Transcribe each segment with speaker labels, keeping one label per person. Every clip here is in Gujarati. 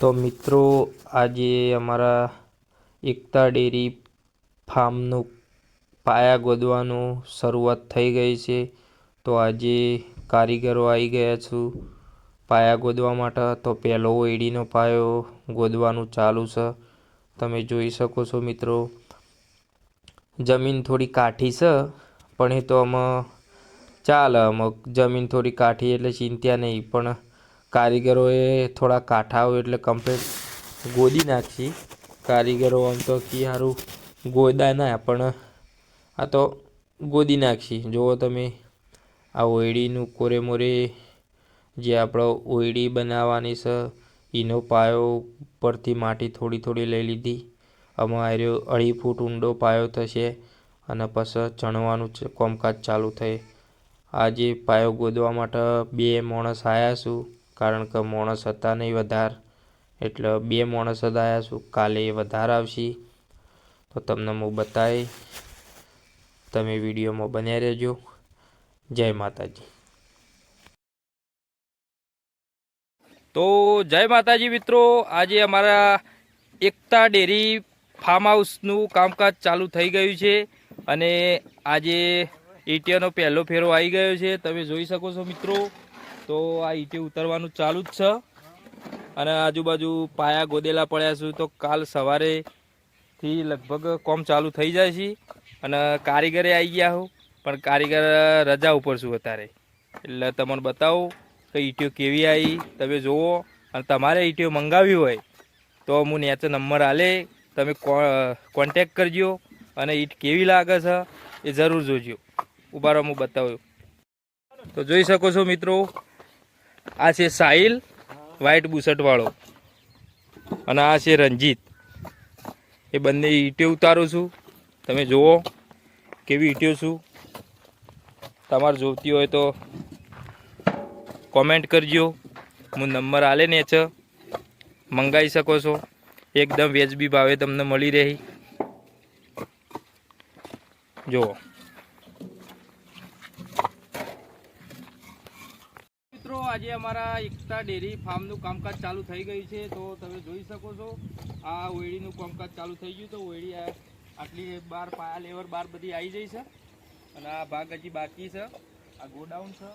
Speaker 1: તો મિત્રો, આજે અમારા એકતા ડેરી ફાર્મનું પાયા ગોદવાનું શરૂઆત થઈ ગઈ છે. તો આજે કારીગરો આવી ગયા છું પાયા ગોદવા માટે. તો પહેલો એડીનો પાયો ગોદવાનું ચાલુ છે. તમે જોઈ શકો છો મિત્રો, જમીન થોડી કાઠી છે, પણ એ તો આમાં ચાલે. અમુક જમીન થોડી કાઠી એટલે ચિંતા નહીં, પણ કારીગરોએ થોડા કાંઠાઓ એટલે કમ્પ્લીટ ગોદી નાખી. કારીગરો આમ તો કે સારું ગોદા ના, પણ આ તો ગોદી નાખી. જુઓ તમે, આ ઓયડીનું કોરે મોરે જે આપણો ઓયડી બનાવવાની છે એનો પાયો પરથી માટી થોડી થોડી લઈ લીધી. આમાં આર્યો અઢી ફૂટ ઊંડો પાયો થશે અને પછી ચણવાનું કામકાજ ચાલુ થાય આજે પાયો ગોદવા માટે બે માણસ આવ્યા છું કારણ કે માણસ હતા નહીં વધાર. એટલે બે માણસ આવ્યા છું. કાલે વધારે આવશે. તો તમને હું બતાવી તમે વિડીયોમાં બન્યા રહેજો. જય માતાજી. તો જય માતાજી મિત્રો, આજે અમારા એકતા ડેરી ફાર્મ હાઉસનું કામકાજ ચાલુ થઈ ગયું છે. અને આજે ઈટીઓનો પહેલો ફેરો આવી ગયો છે. તમે જોઈ શકો છો મિત્રો. તો આ ઈટી ઉતરવાનું ચાલુ જ છે. અને આજુબાજુ પાયા ગોદેલા પડ્યા છે તો કાલ સવારેથી લગભગ કોમ ચાલુ થઈ જાય છે. અને કારીગરે આવી ગયા હું, પણ કારીગર રજા ઉપર છું અત્યારે. એટલે તમને બતાવો કે ઈટીઓ કેવી આવી તમે જુઓ અને તમારે ઈટીઓ મંગાવી હોય તો હું નેચે નંબર આલે, તમે કોન્ટેક કરજો. અને ઈટ કેવી લાગે છે એ જરૂર જોજો. ઉભારો હું બતાવ્યું તો જોઈ શકો છો મિત્રો આ છે સાહિલ વ્હાઈટ બુસટવાળો. અને આ છે રંજીત. એ બંને ઈંટે ઉતારું છું. તમે જુઓ કેવી ઈંટો છું. તમારે જોઈતી હોય તો કોમેન્ટ કરજો. હું નંબર આલે ને છે. મંગાવી શકો છો. એકદમ વેજબી ભાવે તમને મળી રહી. જુઓ મિત્રો આજે અમારા એકતા ડેરી ફાર્મનું કામકાજ ચાલુ થઈ ગયું છે, તો તમે જોઈ શકો છો, આ ઓયડીનું કામકાજ ચાલુ થઈ ગયું, તો ઓયડી આટલી બાર પાયા લેવર બાર બધી આવી જઈ છે, અને આ ભાગ હજી બાકી છે, આ ગોડાઉન છે,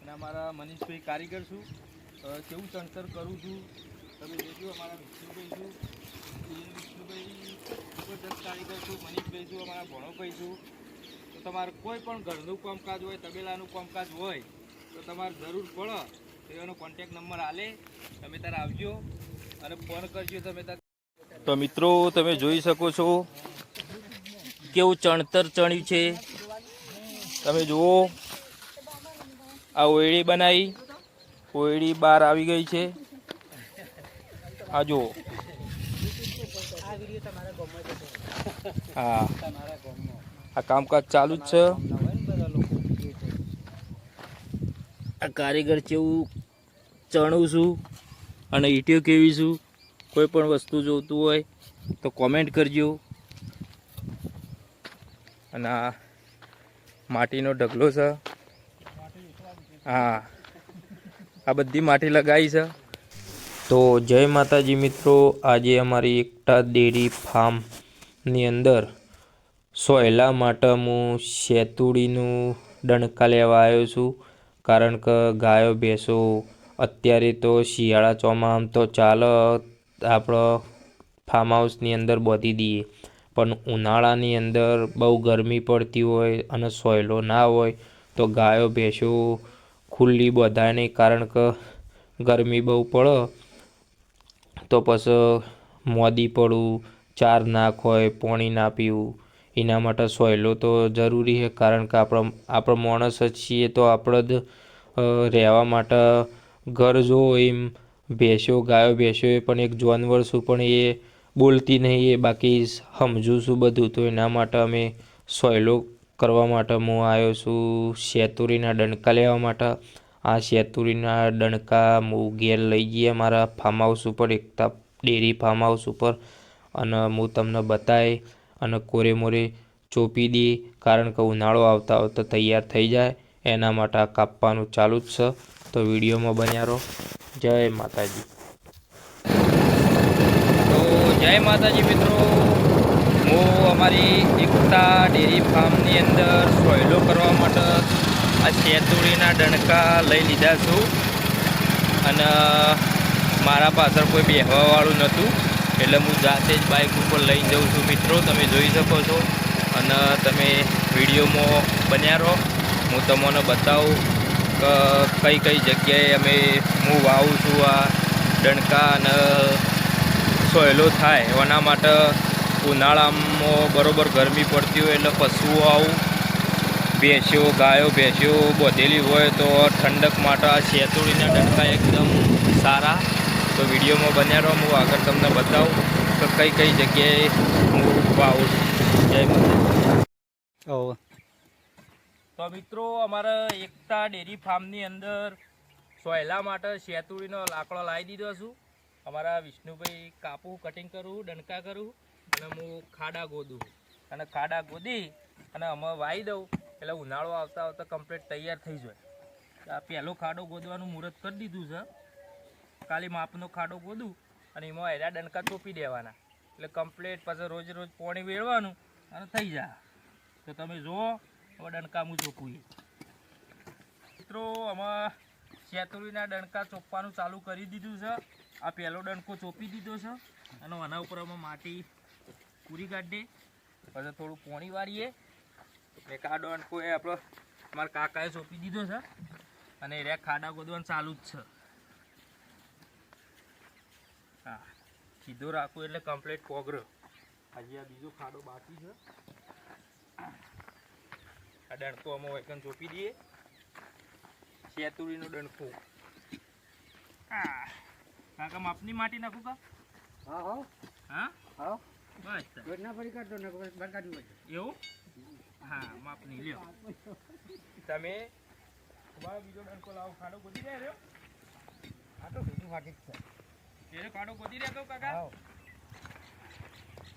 Speaker 1: અને અમારા મનીષભાઈ કારીગર છું કેવું ચણતર કરું છું, તમે જોજો, અમારા વિષ્ણુભાઈ છું વિષ્ણુભાઈ જબરદસ્ત કારીગર છું, મનીષભાઈ છું, અમારા ભણોભાઈ છું, તો તમારે કોઈ પણ ઘરનું કામકાજ હોય, તબેલાનું કામકાજ હોય તો તમારે જરૂર પડે તો એનો કોન્ટેક નંબર આલે તમે તારે આવજો અને ફોન કરજો તમે તાર તો મિત્રો તમે જોઈ શકો છો કેવું ચણતર ચણ્યું છે. તમે જુઓ આ ઓયડી બનાવી ઓયડી બહાર આવી ગઈ છે. આ જુઓ. હા. આ કામકાજ ચાલુ જ છે. આ કારીગર જેવું ચણું છું અને ઈટીઓ કેવી છું, કોઈ પણ વસ્તુ જોતું હોય તો કોમેન્ટ કરજો. અને આ માટીનો ઢગલો છે. હા, આ બધી માટી લગાવી છે. તો જય માતાજી મિત્રો, આજે અમારી એકટા ડેરી ફાર્મની અંદર સોયલા માટે હું શેતુડીનું ડણકા લેવા આવ્યો છું. કારણ કે ગાયો ભેંસો અત્યારે તો શિયાળા ચોમામ તો ચાલે આપણો ફાર્મ હાઉસની અંદર બધી દઈએ. પણ ઉનાળાની અંદર બહુ ગરમી પડતી હોય અને સોયલો ના હોય, તો ગાયો ભેંસો ખુલ્લી બધાય નહીં. કારણ કે ગરમી બહુ પડે, તો પછી મોદી પડવું, ચાર નાખ હોય, પાણી ના પીવું. એના માટે સોયલો તો જરૂરી છે, કારણ કે આપણો આપણો માણસ જ છીએ તો આપણે જ રહેવા માટે ઘર જો એમ. ભેંસો, ગાયો, ભેંસો એ પણ એક જાનવર છું પણ એ બોલતી નહીં, એ બાકી સમજું છું બધું. તો એના માટે અમે સોયલો કરવા માટે હું આવ્યો છું શેતુરીના ડંકા લેવા માટે. આ શેતુરીના ડંકા હું ઘેર લઈ જઈએ મારા ફાર્મ હાઉસ ઉપર, એકતા ડેરી ફાર્મ હાઉસ ઉપર. અને હું તમને બતાવી અને કોરે મોરે ચોપી દઈએ કારણ કે ઉનાળો આવતા આવતા તૈયાર થઈ જાય. એના માટે આ કાપવાનું ચાલુ જ છે. તો વિડીયોમાં બન્યા રહો. જય માતાજી.
Speaker 2: તો જય માતાજી મિત્રો. હું અમારી એકતા ડેરી ફાર્મની અંદર સોયલો કરવા માટે આ શેતુડીના ડણકા લઈ લીધા છું. અને મારા પાછળ કોઈ બેહવાવાળું નહોતું. એટલે હું જાતે જ બાઇક ઉપર લઈને જઉં છું મિત્રો, તમે જોઈ શકો છો. અને તમે વિડીયોમાં બન્યા રહો. હું તમને બતાવું કઈ કઈ જગ્યાએ અમે હું વાવું છું આ ડણકા અને સહેલો થાય. એના માટે ઉનાળામાં બરાબર ગરમી પડતી હોય એટલે પશુઓ આવું. ભેંસ્યો ગાયો ભેંસ્યો બોધેલી હોય તો ઠંડક માટે આ શેતુડીના ડંકા એકદમ સારા. તો વિડીયોમાં બન્યા રહો હું આગળ તમને બતાવું કે કઈ કઈ જગ્યાએ હું વાવું છું. જય માતા તો મિત્રો અમારા એકતા ડેરી ફાર્મની અંદર સોયલા માટે શેતુડીનો લાકડો લાવી દીધો છું. અમારા વિષ્ણુભાઈ કાપું કટિંગ કરું ડંકા કરું અને હું ખાડા ગોદું. અને ખાડા ગોદી અને અમે વાવી દઉં. એટલે ઉનાળો આવતા આવતા કમ્પ્લીટ તૈયાર થઈ જાય. આ પહેલો ખાડો ગોદવાનું મુહૂર્ત કરી દીધું છે. ખાલી માપનો ખાડો ગોદું અને એમાં એરા ડંકા ચોપી દેવાના. એટલે કમ્પ્લેટ પછી રોજ રોજ પાણી વેળવાનું અને થઈ જાય. તો તમે જુઓ, હવે ડણકા હું ચોપું મિત્રો, આમાં શેતુરીના ડણકા ચોપવાનું ચાલુ કરી દીધું છે. આ પહેલો ડણકો ચોપી દીધો છે અને આના ઉપર અમે માટી પૂરી કાઢીએ પછી થોડું પોણી વાળીએ. એક આ ડણકો એ આપણો મારા કાકાએ ચોપી દીધો છે અને એ ખાડા ગોદવાનું ચાલુ જ છે. હા. સીધો રાખવું એટલે કમ્પ્લીટ કોગરો હજી આ બીજો ખાડો બાકી છે. આ ડણકો અમે વેકન ચોપી દઈએ. શેતુરીનો ડણકો. કાકા માપની માટી નાખું કા?
Speaker 3: હા હા.
Speaker 2: હા?
Speaker 3: હા.
Speaker 2: બસ.
Speaker 3: યોજના ફરી કાઢતો ને બંધ
Speaker 2: એવું? હા માપની લ્યો. તમે બીજો ડણકો લાવો ખાડો ગોતી રહ્યા રહ્યો
Speaker 3: આ તો સીધું ફાટી જ છે.
Speaker 2: એને કાડો ગોતી રહ્યા કાકા.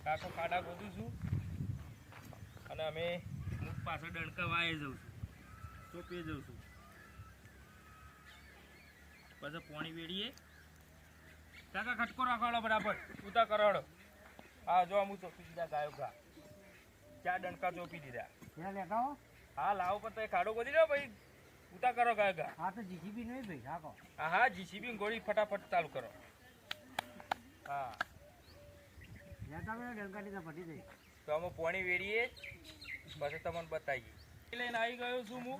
Speaker 2: કાકો કાડા ગોતું છું. અને અમે હું પાછળ ડણકા વાય જઉં છું. ચોપીએ જઉં છું. પછી પોણી વેડીએ. કાકા ખટકો રાખવાડો બરાબર ઉતા કરાડો હા જો હું ચોપી દીધા ગાયો ગા ચાર ડણકા ચોપી દીધા.
Speaker 3: લેતા હા.
Speaker 2: લાવો પણ તો ખાડો ગોતી રહ્યો ભાઈ. ઉતા કરો ગાયો ગા
Speaker 3: હા તો જીસીબી નહીં ભાઈ હા
Speaker 2: હા જીસીબી ગોળી ફટાફટ ચાલુ કરો. હા.
Speaker 3: લેતા હોય ડંકાટી તો જાય.
Speaker 2: તો અમે પોણી વેરીએ પછી તમને બતાવીએ. લઈને આવી ગયો છું હું.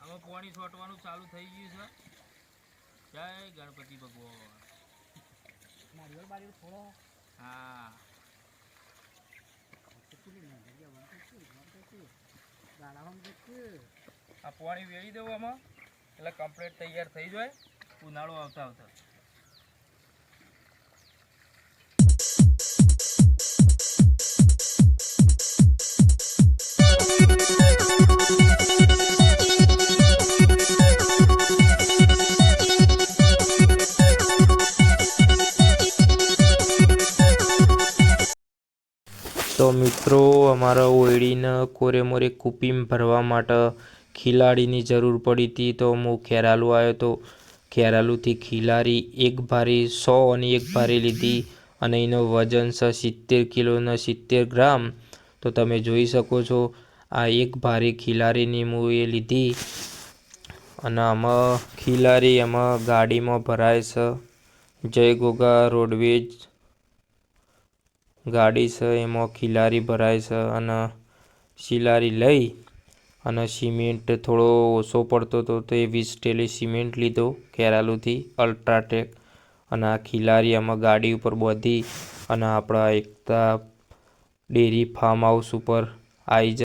Speaker 2: હવે પોણી છોટવાનું ચાલુ થઈ ગયું છે. જય ગણપતિ ભગવાન.
Speaker 3: નારિયેળ બારિયેળ થોડો
Speaker 2: હા. આ પોણી વેરી દઉં આમાં. એટલે કમ્પ્લીટ તૈયાર થઈ જાય. ઉનાળો આવતા આવતા. તો મિત્રો, અમારા ઓયડીને કોરે મોરે કુપીમ ભરવા માટે ખિલાડીની જરૂર પડી હતી, તો હું ખેરાલુ આવ્યો તો ખેરાલુથી ખિલાડી એક ભારી સો અને એક ભારી લીધી અને એનો વજન છે સિત્તેર કિલોના સિત્તેર ગ્રામ. તો તમે જોઈ શકો છો, આ એક ભારી ખિલાડીની હું એ લીધી અને આમાં ખિલારી એમાં ગાડીમાં ભરાય છે જય ગોગા રોડવેજ ગાડી છે, એમાં ખિલારી ભરાય છે અને શિલારી લઈ અને સિમેન્ટ થોડો ઓછો પડતો હતો તો એ વીસ ટેલી સિમેન્ટ લીધો કેરાલુથી અલ્ટ્રાટેક. અને આ ખિલારી આમાં ગાડી ઉપર બાંધી અને આપણા એકતા ડેરી ફાર્મ હાઉસ ઉપર આવી જાય